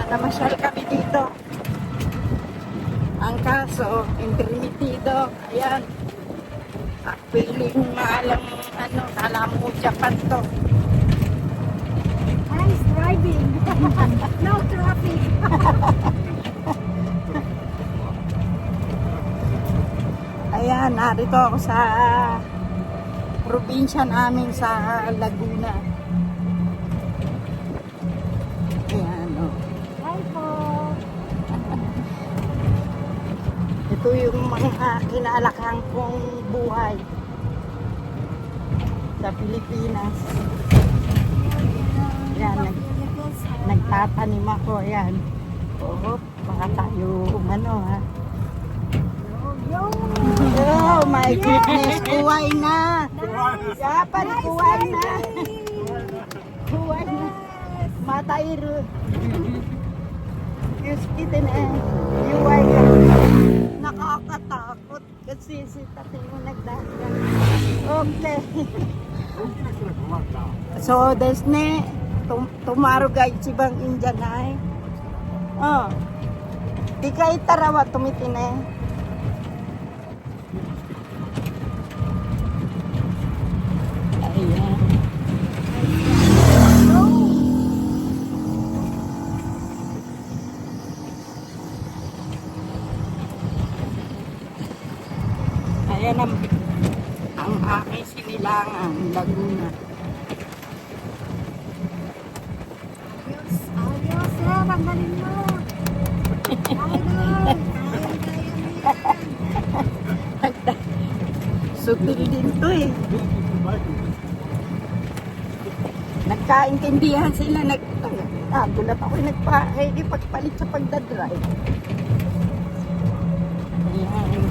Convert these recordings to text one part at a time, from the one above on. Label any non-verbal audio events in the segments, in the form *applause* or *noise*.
Kaya namasyal kami dito. Ang kaso, intermitido. Ayan. Ah, Piling maalang ano, kala mo Japan to. Nice driving. *laughs* no traffic. Ayan, narito ako sa probinsya namin sa Laguna. Ayan, oh. Hi po. Ito yung mga kinalakang kong buhay sa Pilipinas. Yan, nag, nagtatanim ako. Ayan. Oo, baka tayo umano ha. Oh my goodness, kuway na. Japan, kuway na. Kuway na. Matairu. Diyos kita na. Yuway na. Nakakatakot kasi si tatay mo nagdagan. Okay. *laughs* So, des ne, tum tomorrow guys, ibang Indian ay. Oh. Di ka itarawa tumitine. Ayan. Ayan ang, ang aking sinilangan, Laguna. Adios, sir. Ang galing mo. Sutil din to eh. Nagkaintindihan sila, nag... Ah, gulat ako nagpa-pagpalit sa pagdadrive. Ayan.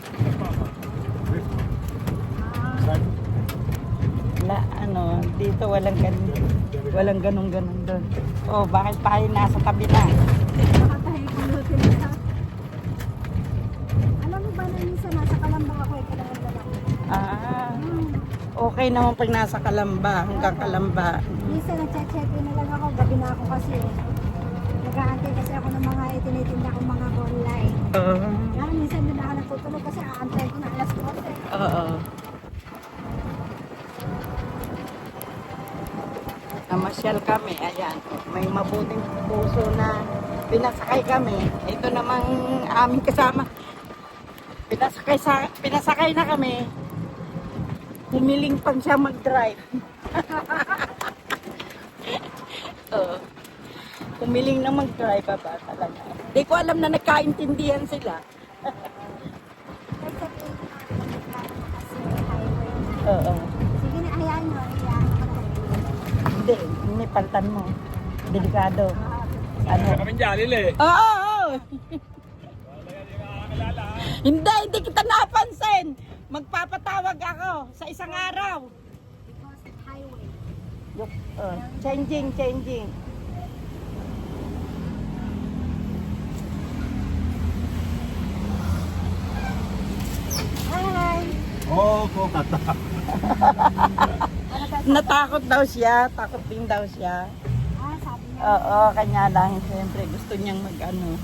La, ano, dito walang ganun. Walang ganun-ganun doon. Oh, bakit tayo nasa tabi na? Alam mo ba na nasa kalambang ako eh, kailangan. Ah, okay naman pag nasa Kalamba, hanggang Kalamba. Minsan nag-check in na lang ako, gabi na ako kasi. Nag-aantay kasi ako ng mga itinitinda kong mga online. Oo. Kaya minsan doon ako nagtutulog kasi aantay ko na alas 12. Oo. Namasyal kami, ayan. May mabuting puso na pinasakay kami. Ito namang aming kasama. Pinasakay, sa, pinasakay na kami. Humiling pang siya mag-drive. *laughs* Oo. Humiling na mag-drive pa ba talaga. Di ko alam na nagkaintindihan sila. *laughs* Oo. Sige na, hayaan nyo, hayaan na. Hindi, hindi paltan mo. Delikado. Ah, Ano? Kami dyan, eh. Oo, oo. hindi, hindi kita napansin. Magpapatawag ako sa isang araw. because highway. Yok, oh, changing, changing. Oo, ko kata. Ano ba? *laughs* Natakot daw siya, takot din daw siya. Ah, sabi niya. Oo, kanya lang, siyempre gusto niyang mag-ano.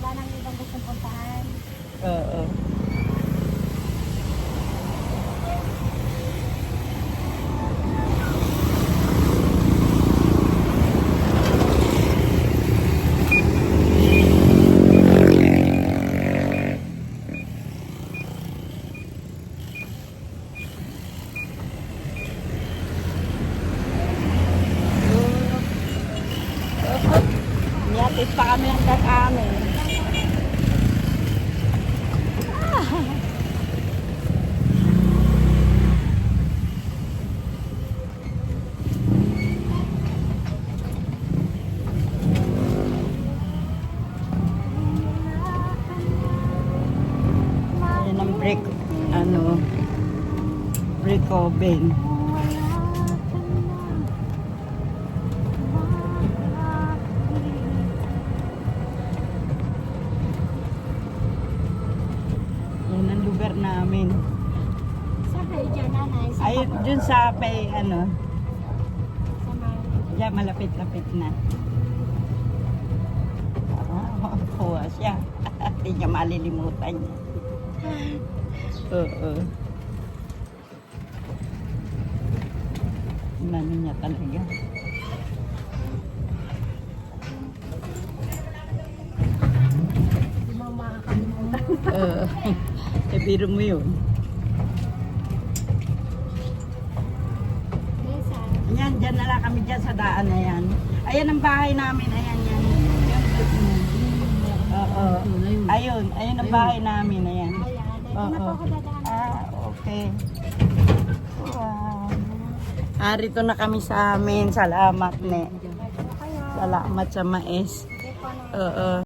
Wala nang ibang gustong puntahan. Oo. Niyatid pa kami ang kakamin. Yan ang brick, ano, brick oven. Yan ang lugar namin. Saan kayo dyan, nanay? Sa Ayun, dun sa may, ano, Diyan, malapit-lapit na. Ah, *laughs* kuha siya. *laughs* Hindi niya malilimutan niya. Oo. Inano niya talaga. Hindi mo makakalimutan. Oo. *laughs* Eh, biro mo yun. Yes, ah. Yan, dyan na lang kami dyan sa daan na yan. Ayan ang bahay namin. Ayan, yan. Oo. Ayun, ayun ang bahay namin. Ayan. Oo. Ah, okay. Wow. Arito na kami sa amin. Salamat, ne. Salamat sa na. Oo.